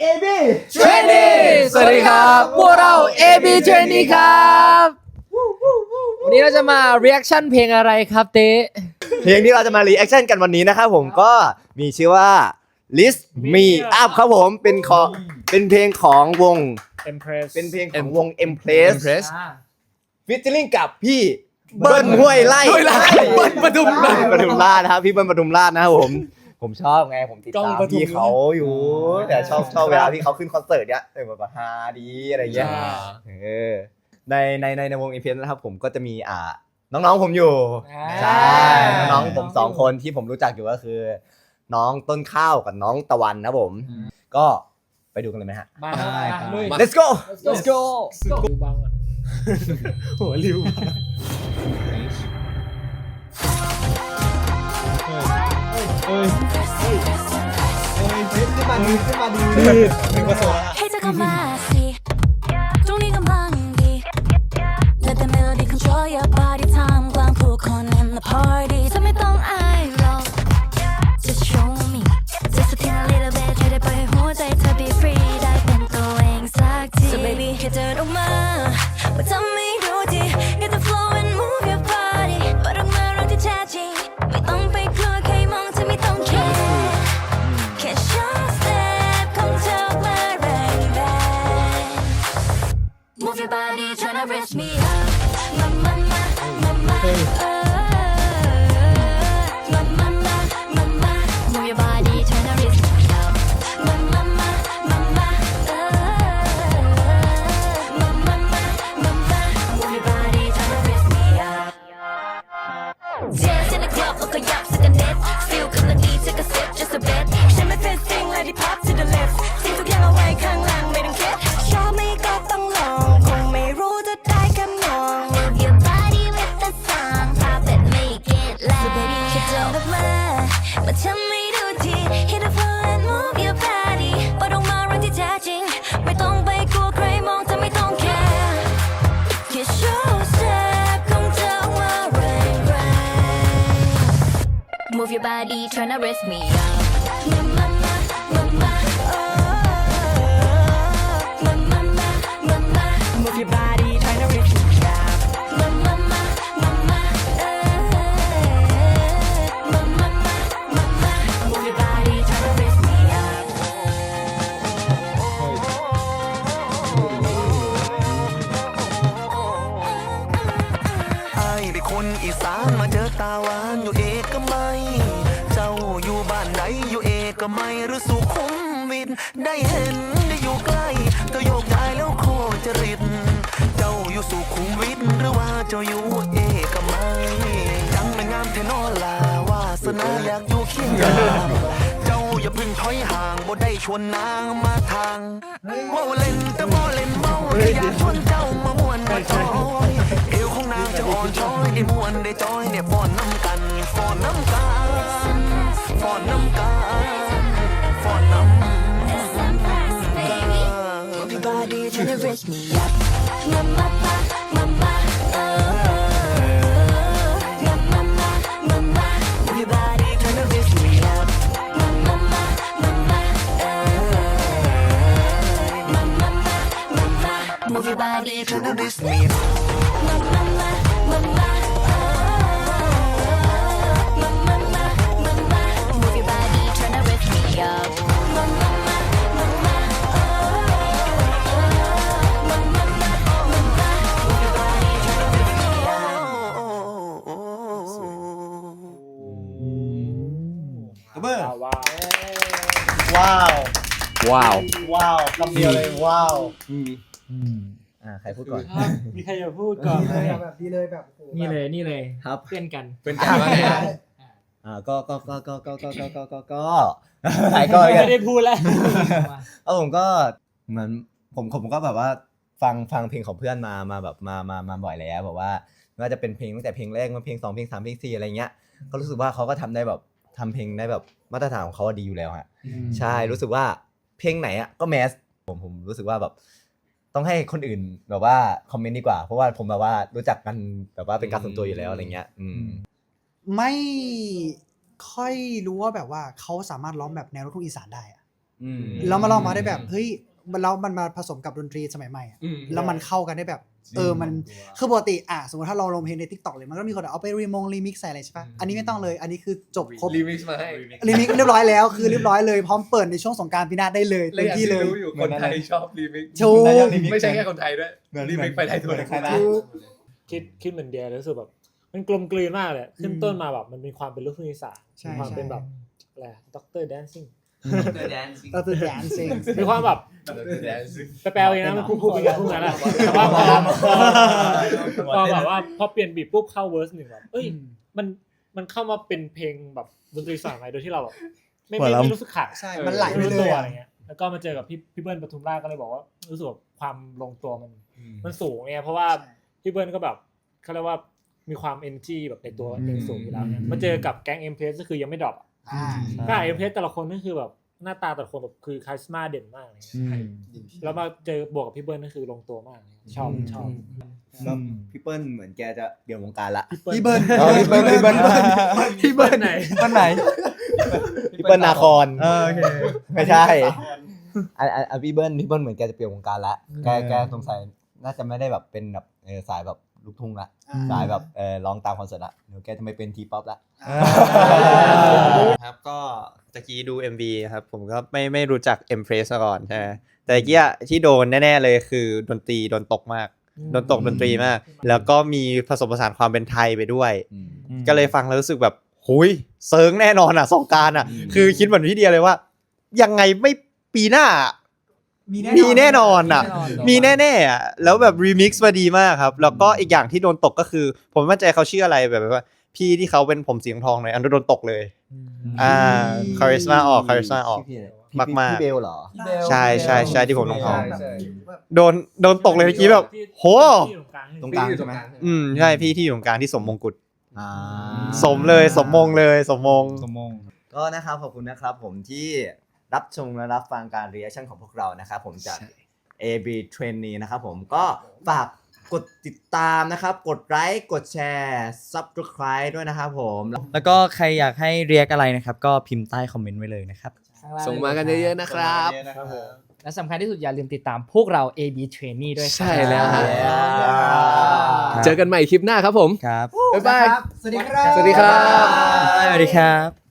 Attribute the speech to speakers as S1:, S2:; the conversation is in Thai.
S1: เอบี
S2: เทรนนี่สวัสดีครับพวกเรา AB t r a i n e e ครับวันนี้เราจะมา reaction เพลงอะไรครับเต้
S1: เพลงที่เราจะมารีแอคชั่นกันวันนี้นะครับผมก็มีชื่อว่า list me up ครับผมเป็นของเป็นเพลงของวง
S3: Empress
S1: เป็นเพลงของวง Empress
S2: Impress
S1: ฟิชเชอร์ลิงกับพี่เบิ้ลห้วยไล่
S2: ห้วยไร่เบิ้ลปทุมราช
S1: ปทุมราชนะครับพี่เบิ้ลปทุมราชนะครับผม ผมชอบไงผมติด
S3: กล้
S1: ตา
S3: อง
S1: ม
S3: ปทุม
S1: พี่เขาอยู่แต่ชอบชอบเวลาที่เขาขึ้นคอนเสิร์ตเนี้ยเออแบบฮาดีอะไรเงี้ย เออในในในในวงอีเวนต์นะครับผมก็จะมีอ่าน้องๆผมอยู่
S3: อ่า
S1: ใช่น้องๆผมสองคนที่ผมรู้จักอยู่ก็คือ น้องต้นข้าวกับน้องตะวันนะผม ก็ไปดูกันเลยไหมฮะ
S3: มาลุย
S1: let's go
S3: Let's go ดูบังอะ หัวริวเเอ้ยเอ้ยเอ้ยเพชรขึ้นมาดีขึ้นมาดีหนึ่งกระสอบ
S4: Hater come nasty. Don't need a monkey. Let the melody control your body. Time glam cool con in the party. Tell me don't I roll. Just show me. Just a teeny little bit. Try to buy who they to be free. I've been going So baby, hit it on my Everybody tryna rest me up. my my my my my hey. Oh. ง Move your body, tryna raise me up.
S5: หรือสุขุมวิทได้เห็นได้อยู่ใกล้เธอโยกย้ายแล้วโคจริต เจ้าอยู่สุขุมวิทหรือว่าเจ้าอยู่เอกมัยยังไม่งามเทนอลาวาสนาอยากอยู่เคียงข้างเจ้าอย่าเพึ่งถอยห่างบ่ได้ชวนนางมาทางเมาเล่นแต่บ่เล่นเมาแต่อยากชวนเจ้ามาม่วนมาจอยเอวของนางจะอ่อนช้อยได้ม่วนได้จอยเนี่ยฟ้อนน้ำกันฟ้อนน้ำ
S4: me up.
S1: เบิ้ล
S3: ว้าว
S1: ว้าว
S2: ว้าว
S1: ว้าวคำเดียวเลยว้าวอ่าใครพูดก่อน
S3: มีใครจะพูดก่อนไหม
S6: แบบดีเลยแบบโอ้โห
S3: นี่เลยนี่เลย
S1: ครับ
S3: เพื่อนกัน
S2: เป็นการว่าไงฮะ
S1: อ่าก็ก็ก็ก็ก็ก็ก็ก็ก็ก็ใครก็
S3: ไม่ได้พูดแล้ว
S1: เอาผมก็เหมือนผมผมก็แบบว่าฟังฟังเพลงของเพื่อนมามาแบบมามามาบ่อยแล้วแบบว่าไม่ว่าจะเป็นเพลงตั้งแต่เพลงแรกมาเพลงสองเพลงสามเพลงสี่อะไรเงี้ยก็รู้สึกว่าเขาก็ทำได้แบบ ทำเพลงได้แบบมาตรฐานของเขาอะดีอยู่แล้วฮะ ใช่รู้สึกว่าเพลงไหนอะก็แมสผมผมรู้สึกว่าแบบ ต้องให้คนอื่นแบบว่าคอมเมนต์ดีกว่า เพราะว่าผมแบบว่ารู้จักกันแบบว่าเป็นการส่วนตัวอยู่แล้วอะไรเงี้ย อืม
S6: ไม่ค่อยรู้ว่าแบบว่าเขาสามารถร้องแบบแนวลูกทุ่งอีสานได้อะ
S1: อืม
S6: แล้วมาลองมาได้แบบเฮ้ยมัน แล้วมันมาผสมกับดนตรีสมัยใหม่อะแล้วมันเข้ากันได้แบบ เออมันคือปกติอะสมมติถ้าเราลงเพลงใน t ิ k t o k เลยมันก็มีคนเอาไปรีมงรีมิกใส่อะไรใช่ปะอันนี้ไม่ต้องเลยอันนี้คือจบครบ
S3: รีมิกซ์มาให้
S6: รีมิกเรียบร้อยแล้วคือเรียบร้อยเลยพร้อมเปิดในช่วงสงกรารปีหน้าได้เลย
S3: และ
S6: เต็ม
S3: อย่าง
S6: ที่
S3: ที่
S6: เลย
S3: รู้อยู่คนไทยชอบรีมิกซ์
S6: ถูก
S3: ไม่ใช่แค่คนไทยด้วยรีมิกซ์ไปได้ทั่วโลก
S6: ถูก
S7: คิดคิดเหมือนเดียรู้สึกแบบมันกลมกลืนมากเลย ขึ้นต้นมาแบบมันมีความเป็นลูกทุ่งอีสาน
S6: ใช่
S7: มีความ
S6: ใช่
S7: เป็นแบบอะไรด็อกเตอร์แดนซิ่ง
S6: เราจะแดนซิง
S7: มีความแบบไปแปลเองนะมันพูดพูดไปกันพวกนั้นแหละแต่ว่าพอพอแบบว่าพอเปลี่ยนบีทปุ๊บเข้าเวอร์สหนึ่งแบบเอ้ยมันมันเข้ามาเป็นเพลงแบบดนตรีสากลโดยที่เราแบบไม่ไม่ไม่รู้สึกขาด
S6: ใช่มันไหลไป
S7: รู้
S6: เล
S7: ตั
S6: ยว
S7: อะไร
S6: อะ
S7: เงี้ยแล้วก็มาเจอกับพี่พี่เบิ้ลปทุมราชก็เลยบอกว่ารู้สึกว่าความลงตัวมันมันสูงเนี่ยเพราะว่า พี่เบิ้ลก็แบบเขาเรียกว่ามีความ energy แบบในตัวเองสูงอยู่แล้วเนี่ยมาเจอกับแก๊งเอ็มเพสก็คือยังไม่ดรอปอะ
S6: อ่า
S7: ก็เอ็มเพสแต่ละคนก็คือแบบหน้าตาแต่ละคนแบบคือคาสมาเด่นมากเลยแล้วมาเจอบวกกับพี่เบิ้ลก็คือลงตัวมากเลยชอบชอบ
S1: ก็พี่เปิ้ลเหมือนแกจะเปลี่ยนวงการละ
S6: พี่เบิร์น
S1: อ๋อพี่เบิ้ลพี่เบิ้ล
S7: พี่เบิ้ลไหน
S2: วันไหน
S1: พี่เปิ้ลนาคอน
S2: เออโอเค
S1: ไม่ใช่อันอันอันพี่เบิ้ลพี่เบิ้ลเหมือนแกจะเปลี่ยนวงการละแกแกสงสัยน่าจะไม่ได้แบบเป็นแบบเออสายแบบ ลูกทุ่งละสายแบบเออร้องตามคอนเสิร์ตละเดี๋ยวแกจะไม่เป็นทีป๊อปละ
S8: ครับก็ตะกี้ดู MV ครับผมก็ไม่ไม่รู้จัก Empress มาก่อนใช่ไหมแต่ตะกี้อะที่โดนแน่ ๆ เลยคือดนตรีโดนตกมากโดนตกดนตรีมาก แล้วก็มีผสมผสานความเป็นไทยไปด้วย ก็เลยฟังแล้วรู้สึกแบบหุยเซิร์งแน่นอนอะสงกรารอะ คือคิดเหมือนพี่เดียเลยว่า ยังไงไม่ปีหน้า มีแน่นอนอะ มีแน่ๆอะแล้วแบบรีมิกซ์มาดีมากครับ แล้วก็อีกอย่างที่โดนตกก็คือ ผมไม่มั่นใจเขาชื่ออะไรแบบว่า พี่ที่เขาเป็นผมสีทองเลยอันนั้นโดนตกเลย อ่าคาริสมาออกคาริสมาออก
S1: พี่
S8: มากๆ
S1: พี่เบลเหรอ
S8: ใช่ใช่ใช่ที่ผมทองทอง
S3: ใช่
S8: โดนโดนตกเลยเมื่อกี้แบบ โห
S7: ที่ตรงกลาง
S1: ตรงกลางใช่ไหม
S8: อืมใช่พี่ที่อยู่ตรงกลางที่สมมงกุฎ
S1: อ่า
S8: สมเลยสมมงเลยสมมง
S2: สมมง
S1: ก็นะครับขอบคุณนะครับผมที่ รับชมและรับฟังการรีแอคชั่นของพวกเรานะครับผมจาก AB Trainee นะครับผมก็ฝากกดติดตามนะครับ กดไลค์กดแชร์ Subscribe ด้วยนะครับผม
S2: แล้วก็ใครอยากให้เรียกอะไรนะครับ ก็พิมพ์ใต้คอมเมนต์ไว้เลยนะครับ
S3: ส่งมากันเยอะๆนะครับ
S9: และสำคัญที่สุดอย่าลืมติดตามพวกเรา AB Trainee ด้วยครับ
S3: ใช่แล้วฮะ
S2: ครับ
S3: เจอกันใหม่คลิปหน้าครับผม
S2: ครับ
S3: บ๊ายบาย
S6: สวัสดีครับ
S3: สวัสดีครับ
S2: สวัสดีครับ